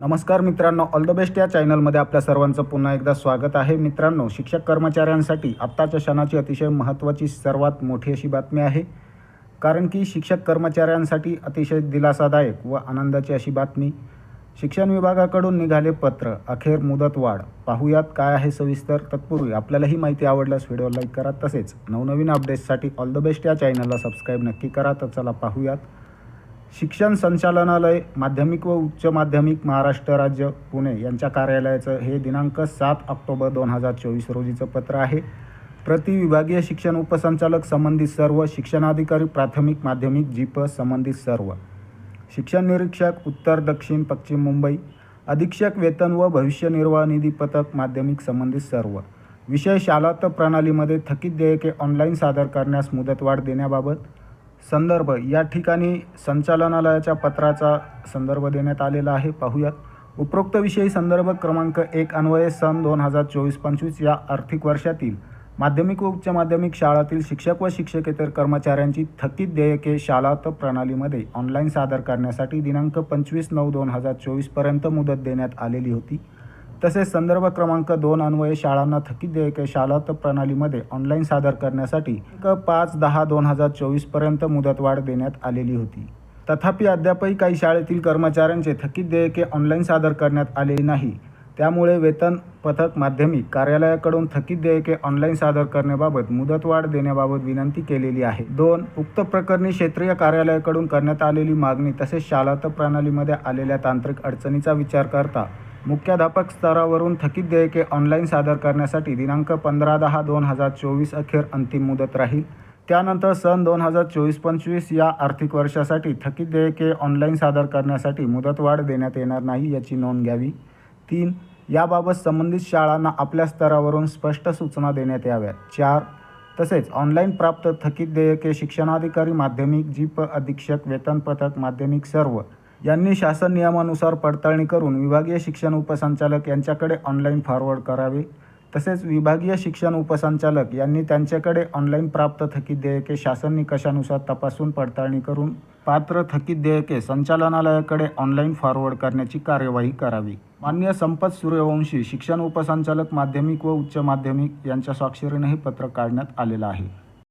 नमस्कार मित्रांनो all the best या चॅनलमध्ये आपल्या सर्वांचं पुन्हा एकदा स्वागत आहे. मित्रांनो शिक्षक कर्मचाऱ्यांसाठी आत्ताच्या क्षणाची अतिशय महत्त्वाची सर्वात मोठी अशी बातमी आहे. कारण की शिक्षक कर्मचाऱ्यांसाठी अतिशय दिलासादायक व आनंदाची अशी बातमी. शिक्षण विभागाकडून निघाले पत्र अखेर मुदतवाढ. पाहूयात काय आहे सविस्तर. तत्पूर्वी आपल्याला ही माहिती आवडल्यास व्हिडिओ लाईक करा. तसेच नवनवीन अपडेट्ससाठी ऑल द बेस्ट या चॅनलला सबस्क्राईब नक्की करा. तर चला पाहूयात. शिक्षण संचालनालय माध्यमिक व उच्च माध्यमिक महाराष्ट्र राज्य पुणे यांच्या कार्यालयाचं हे दिनांक सात ऑक्टोबर दोन हजार चोवीस रोजीचं पत्र आहे. प्रति विभागीय शिक्षण उपसंचालक संबंधित सर्व शिक्षणाधिकारी प्राथमिक माध्यमिक जीप संबंधित सर्व. शिक्षण निरीक्षक उत्तर दक्षिण पश्चिम मुंबई. अधीक्षक वेतन व भविष्य निर्वाह निधी पथक माध्यमिक संबंधित सर्व. विषय शालात प्रणालीमध्ये थकीत देयके ऑनलाईन सादर करण्यास मुदतवाढ देण्याबाबत संदर्भ या ठिकाणी संचालनालयाच्या पत्राचा संदर्भ देण्यात आलेला आहे. पाहूयात. उपरोक्त विषयी संदर्भ क्रमांक एक अन्वये सन दोन हजार चोवीस पंचवीस या आर्थिक वर्षातील माध्यमिक व उच्च माध्यमिक शाळातील शिक्षक व शिक्षकेतर कर्मचाऱ्यांची थकीत देयके शालात प्रणालीमध्ये ऑनलाईन सादर करण्यासाठी दिनांक पंचवीस नऊ दोन हजार चोवीसपर्यंत मुदत देण्यात आलेली होती. तसेच संदर्भ क्रमांक दोन अन्वये शाळांना थकीत देयके शालात प्रणालीमध्ये ऑनलाईन सादर करण्यासाठी क पाच दहा दोन हजार चोवीसपर्यंत मुदतवाढ देण्यात आलेली होती. तथापि अद्यापही काही शाळेतील कर्मचाऱ्यांचे थकीत देयके ऑनलाईन सादर करण्यात आले नाही. त्यामुळे वेतन पथक माध्यमिक कार्यालयाकडून थकीत देयके ऑनलाईन सादर करण्याबाबत मुदतवाढ देण्याबाबत विनंती केलेली आहे. दोन उक्त प्रकरणी क्षेत्रीय कार्यालयाकडून करण्यात आलेली मागणी तसेच शालात प्रणालीमध्ये आलेल्या तांत्रिक अडचणीचा विचार करता मुख्याध्यापक स्तरावरून थकीत देयके ऑनलाईन सादर करण्यासाठी दिनांक पंधरा दहा दोन हजार चोवीस अखेर अंतिम मुदत राहील. त्यानंतर सन दोन हजार चोवीस पंचवीस या आर्थिक वर्षासाठी थकीत देयके ऑनलाईन सादर करण्यासाठी मुदतवाढ देण्यात येणार नाही याची नोंद घ्यावी. तीन याबाबत संबंधित शाळांना आपल्या स्तरावरून स्पष्ट सूचना देण्यात याव्यात. चार तसेच ऑनलाईन प्राप्त थकीत देयके शिक्षणाधिकारी माध्यमिक जीप अधीक्षक वेतन पथक माध्यमिक सर्व यांनी शासन नियमानुसार पडताळणी करून विभागीय शिक्षण उपसंचालक यांच्याकडे ऑनलाईन फॉरवर्ड करावे. तसेच विभागीय शिक्षण उपसंचालक यांनी त्यांच्याकडे ऑनलाईन प्राप्त थकीत देयके शासन निकषानुसार तपासून पडताळणी करून पात्र थकीत देयके संचालनालयाकडे ऑनलाईन फॉरवर्ड करण्याची कार्यवाही करावी. मान्य संपत सूर्यवंशी शिक्षण उपसंचालक माध्यमिक व उच्च माध्यमिक यांच्या स्वाक्षरीने हे पत्र काढण्यात आलेलं आहे.